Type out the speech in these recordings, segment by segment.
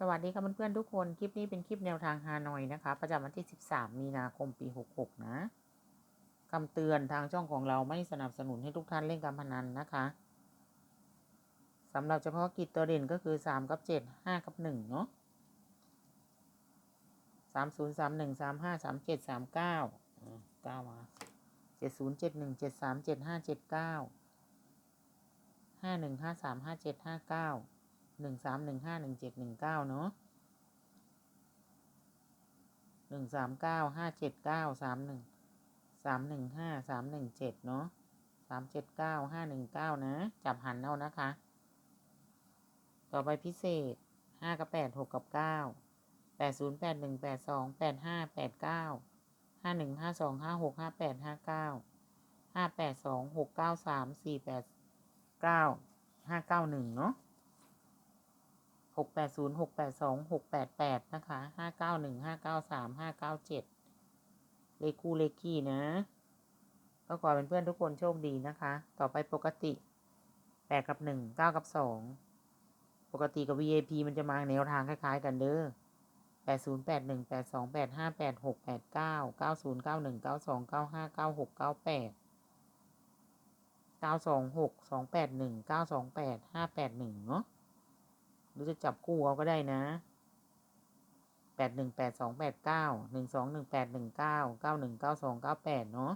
สวัสดีค่ะเพื่อนๆทุกคน คลิปนี้เป็นคลิปแนวทางฮานอยนะคะ ประจำวันที่ 13 มีนาคมปี 66 นะคำเตือนทางช่องของเราไม่สนับสนุนให้ทุกท่านเล่นการพนันนะคะสำหรับเฉพาะกิจตัวเด่นก็คือ 3 กับ 7 5 กับ 1 เนาะ3 0 3 1 3 5 3 7 3 9 9มา7 0 7 1 7 3 7 5 7 9 5 1 5 3 5 7 5 9 หนึ่งสามหนึ่งห้าหนึ่งเจ็ดหนึ่งเก้าเนาะหนึ่งสามเก้าห้าเจ็ดเก้าสามหนึ่งสามหนึ่งห้าสามหนึ่งเจ็ดเนาะสามเจ็ดเก้าห้าหนึ่งเก้านะ จับหันเอานะคะ ต่อไปพิเศษห้ากับแปดหกกับเก้าแปดศูนย์แปดหนึ่งแปดสองแปดห้าแปดเก้าห้าหนึ่งห้าสองห้าหกห้าแปดห้าเก้าห้าแปดสองหกเก้าสามสี่แปดเก้าห้าเก้าหนึ่งเนาะ หกแปดศูนย์หกแปดสองหกแปดแปดนะคะห้าเก้าหนึ่งห้าเก้าสามห้าเก้าเจ็ดเลขคู่เลขคี่นะ ก็ขอเป็นเพื่อนทุกคนโชคดีนะคะ ต่อไปปกติแปดกับหนึ่งเก้ากับสองปกติกับ VAP มันจะมาแนวทางคล้ายๆ กันเด้อแปดศูนย์แปดหนึ่งแปดสองแปดห้าแปดหกแปดเก้าเก้าศูนย์เก้าหนึ่งเก้าสองเก้าห้าเก้าหกเก้าแปดเก้าสองหกสองแปดหนึ่งเก้าสองแปดห้าแปดหนึ่งเนาะ หรือจะจับคู่เอาก็ได้นะแปดหนึ่งแปดสองแปดเก้าหนึ่งสองหนึ่งแปดหนึ่งเก้าเก้าหนึ่งเก้าสองเก้าแปดเนาะ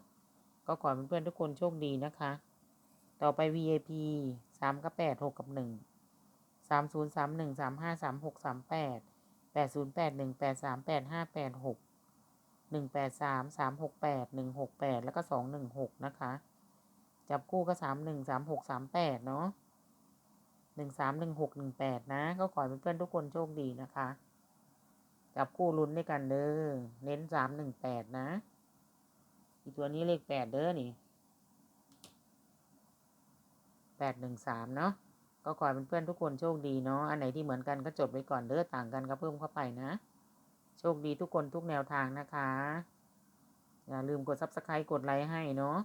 ก็ขอเพื่อนๆทุกคนโชคดีนะคะ ต่อไป VIP สามกับแปดหกกับหนึ่งสามศูนย์สามหนึ่งสามห้าสามหกสามแปดแปดศูนย์แปดหนึ่งแปดสามแปดห้าแปดหกหนึ่งแปดสามสามหกแปดหนึ่งหกแปดแล้วก็สองหนึ่งหกนะคะ จับคู่ก็สามหนึ่งสามหกสามแปดเนาะ หนึ่งสามหนึ่งหกหนึ่งแปดนะ ก็ขอให้เพื่อนๆทุกคนโชคดีนะคะ จับคู่ลุ้นด้วยกันเด้อเน้นสามหนึ่งแปดนะ อีตัวนี้เลขแปดเด้อนี่แปดหนึ่งสามเนาะก็ขอให้เพื่อนๆทุกคนโชคดีเนาะอันไหนที่เหมือนกันก็จดไว้ก่อนเด้อต่างกันก็เพิ่มเข้าไปนะ โชคดีทุกคนทุกแนวทางนะคะ อย่าลืมกด subscribe กดไลค์ให้เนาะ